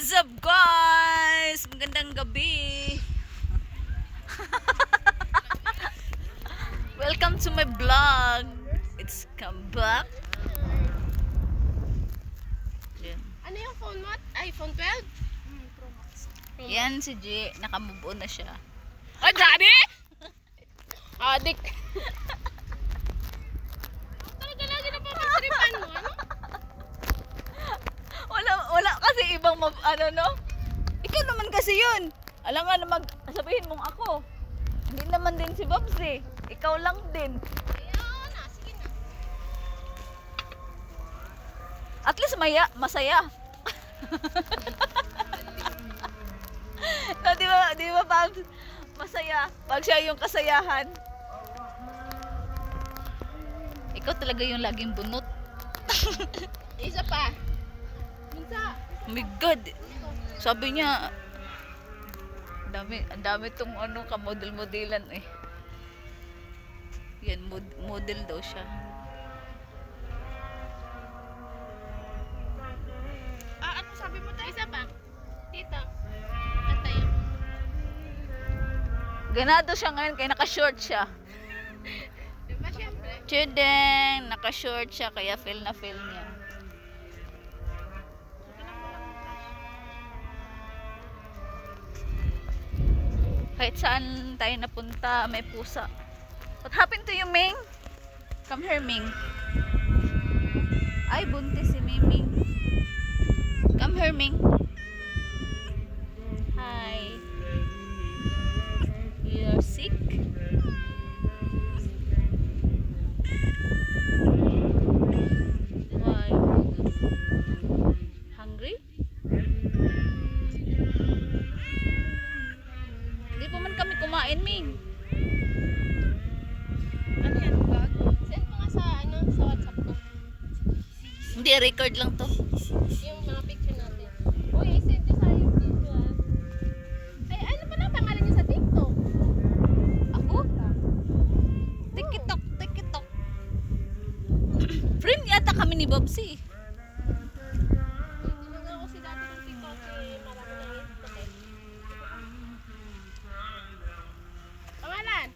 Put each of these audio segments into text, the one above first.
What's up guys? Magandang gabi. Welcome to my vlog. It's come back. Yan. Ano yung phone mo? iPhone 12? Yan si G. Nakamove on na siya. Ay, grabe! Adik. Talaga lagi na papatripan mo, ano? Wala, kasi ibang mab- ano no? Ikaw naman kasi yun. Alam nga na mag sabihin mong ako. Hindi naman din si Babs eh. Ikaw lang din. Na, sige na. At least maya, masaya. no, di ba, di ba pag masaya, pag siya yung kasayahan. Ikaw talaga yung laging bunot. Isa pa. Oh my God. Sabi niya, dami, ang dami tong ano, kamodel-modelan eh. Yan, mod- model daw siya. Ah, ano sabi mo tayo? Isa pa. Dito. At tayo. Ganado siya ngayon kaya naka-short siya. Diba, syempre? Chideng, naka-short siya kaya feel na feel niya. Kahit saan tayo napunta, may pusa. What happened to you, Ming? Come here, Ming. Ay, buntis si Miming. Come here, Ming. Hi. Kumain, Ming. Ano yan, vlog? Send mo nga sa, ano, sa WhatsApp ko. Hindi, record lang to. Yung mga picture natin. Uy, i-send nyo sa YouTube, ah. Ay, ano pala ang pangalan niyo sa TikTok? Ako? Tikitok, tikitok. Friend yata kami ni Bobsy. Tinanong ako si dati ng TikTok, eh, marami na yung TikTok, eh. Pangalan?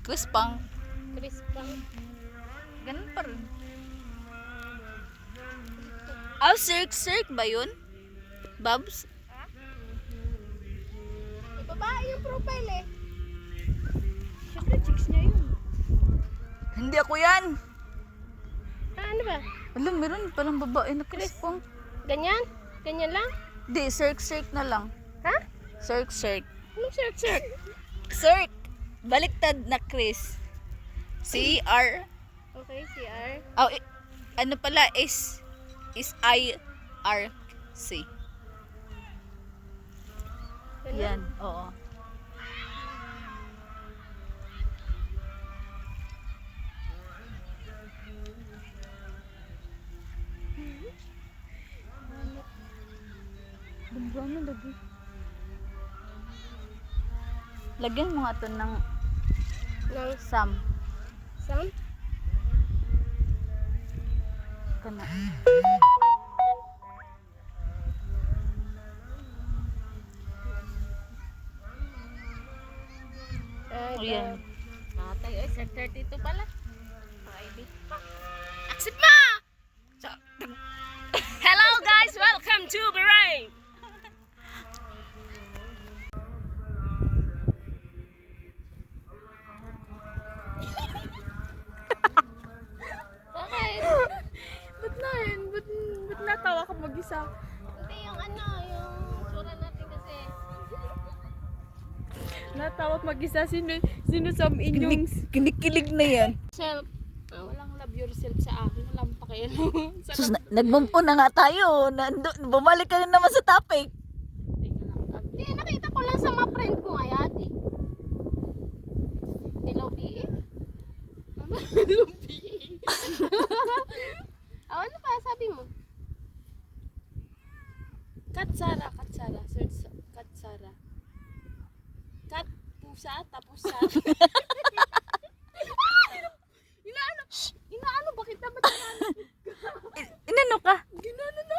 Chris Pang. Chris Pang. Ganun pa rin. Ah, Cirque Cirque ba yun? Babs? May babae yung profile eh. Siyempre, chicks niya yun. Hindi ako yan. Ah, ano ba? Alam, meron palang babae na Chris Pang. Ganyan? Ganyan lang? Hindi, Cirque Cirque na lang. Ha? Cirque Cirque. Anong search search? Cirque. Baliktad na Chris. C-R. Okay, CR. Oh, i- ano pala is is I R C. Ganun? Yan, oo. Ano lagi? Lagyan mo nga to ng Nang Sam. Sam? Kana. Ay, O yan. Natay, ay, sir 32 pala. ID pa. Accept mo! So, Hello guys, welcome to Bahrain! Mag-isa? Hindi yung ano, yung tsura natin kasi. Natawa ka mag-isa? Sino, sino sa inyong... kinig, kinikilig na yan. Self. Walang love yourself sa akin. Walang pakialam. Sus, na, nagmumpo na nga tayo. Nando, bumalik ka rin naman sa topic. Hindi, nakita ko lang sa mga friend ko ngayon eh. Dilaw BE? Lumpi. Ah, ano pa sabi mo? Kat Sara, Kat Sara. Search sa- Kat pusa, tapos sa... inaano, inaano ba kita? Inaano? Inano ka? Ginano na.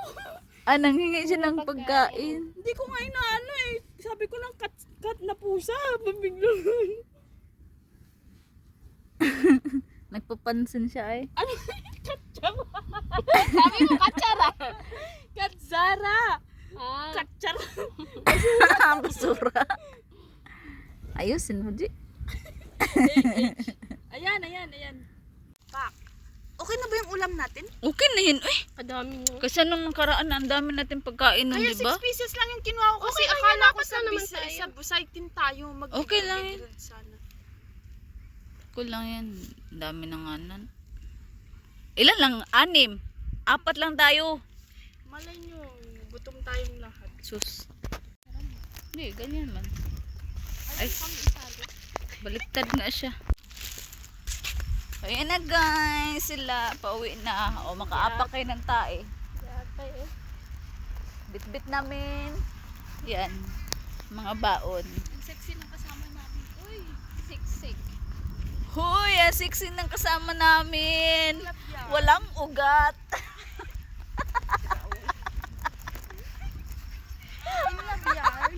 Ah, nanghingi siya ng pagkain. Hindi ko nga inaano eh. Sabi ko lang kat, kat na pusa. Mabiglo. Nagpapansin siya eh. ano? Katsara. Sabi mo, katsara. Katsara. Ah, Katsara. Basura. Ayusin mo, Ji. Ayan, ayan, ayan. Pak. Okay na ba yung ulam natin? Okay na yun. Uy, kadami mo. kasi nung nakaraan, ang dami natin pagkain nun, Kaya di ba? six pieces lang yung kinuha ko kasi Okay lang akala ko apat sa, lang naman bis- tayo. sa busaitin tayo. Mag Okay lang yun. Sana. Kulang yan. Ang dami na nga nun. Ilan lang? Anim. Apat lang tayo. Malay nyo, gutom tayong lahat. Sus. Hindi, ganyan man. Ay, baliktad nga siya. Ayan na guys, sila pauwi na. O makaapak kayo ng tae. Eh. Bit-bit namin. Yan. Mga baon. Ang sexy ng kasama namin. Uy, Siksik. Huy, ang sexy ng kasama namin. Walang ugat. In love yan.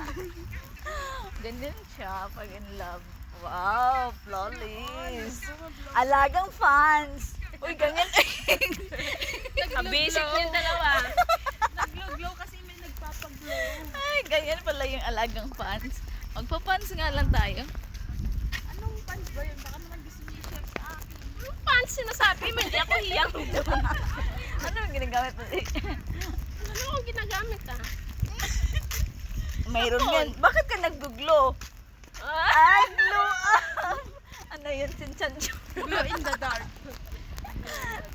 Ganyan siya pag in love. Wow, flawless. Alagang fans. Uy, ganyan. Basic yung dalawa. Naglow-glow kasi may nagpapaglow. Ay, ganyan pala yung alagang fans. Magpa-fans nga lang tayo. Anong pants ba yun? Baka naman gusto niya i-share sa akin. Ano pants sinasabi? Hindi ako hiyang doon. Ano yung ginagamit mo? Ano akong ginagamit ah? Mayroon yan. Bakit ka nag-glow? Ah, Ay, glow up! Ano yun, sinchan Glow in the dark.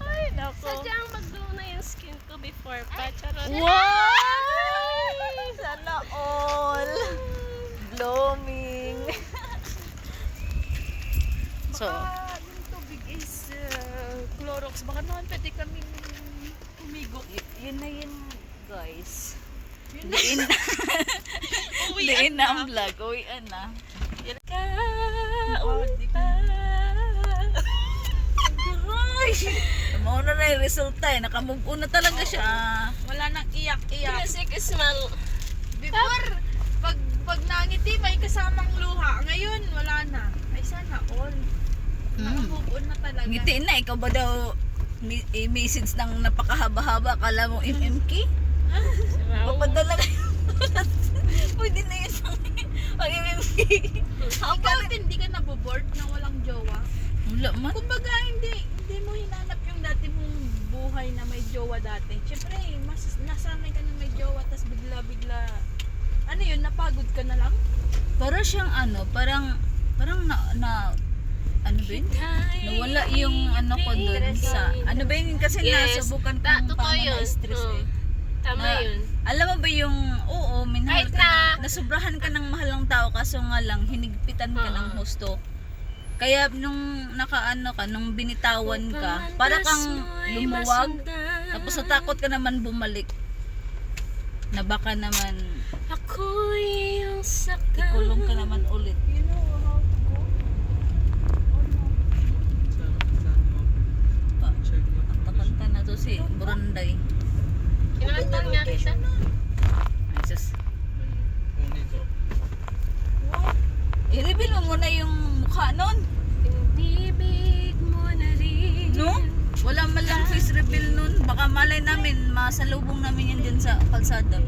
Ay, nako. sadyang mag-glow na yung skin ko before pa. Charot. Wow! Sana all. Blooming. So, Baka yung tubig is uh, Clorox. Baka naman pwede kaming humigo. y- yun na yun, guys. Diin, Uwian diin na na. ang vlog. Uwian na. Ka, ka. Mo na na yung resulta eh. Nakamove on na talaga siya. Wala nang iyak-iyak. Kasi smell. Before, pag, pag nangiti, may kasamang luha. Ngayon, wala na. Ay, sana all. Mm. Naka-move on na talaga. Ngiti na, ikaw ba daw mi- i-message ng napakahaba-haba? Kala mo MMK? Papadala ka. Pwede na yun sa pag MMK. Ikaw, hindi ka naboboard na walang jowa. Wala man. Kumbaga, hindi, hindi mo hinanap yung dati mong buhay na may jowa dati. Siyempre, mas nasanay ka na may jowa, tas bigla-bigla, ano yun, napagod ka na lang? Para siyang ano, parang, parang na, na ano ba yun? Nawala yung ano ko dun sa, ano ba yun? Kasi Yes. nasubukan ko na-stress Oo. eh. Tama Na- yun. Alam mo ba yung, oo, minahal Kahit ka na- na, nasubrahan ka ng mahal ng tao kaso nga lang, hinigpitan ka Oo. ng husto. Kaya nung nakaano ka, nung binitawan ka, para kang lumuwag, tapos natakot ka naman bumalik. Na baka naman, Ako yung saktan. ikulong ka naman ulit. You know how to go? Or no? Pa, ang takanta na to si Buranday. Kinakantang nga kita. Ay, sus. I-reveal mo muna yung mukha nun. Pinibig mo na rin. No? Wala man lang face reveal nun. Baka malay namin, masalubong namin yan dyan sa kalsada.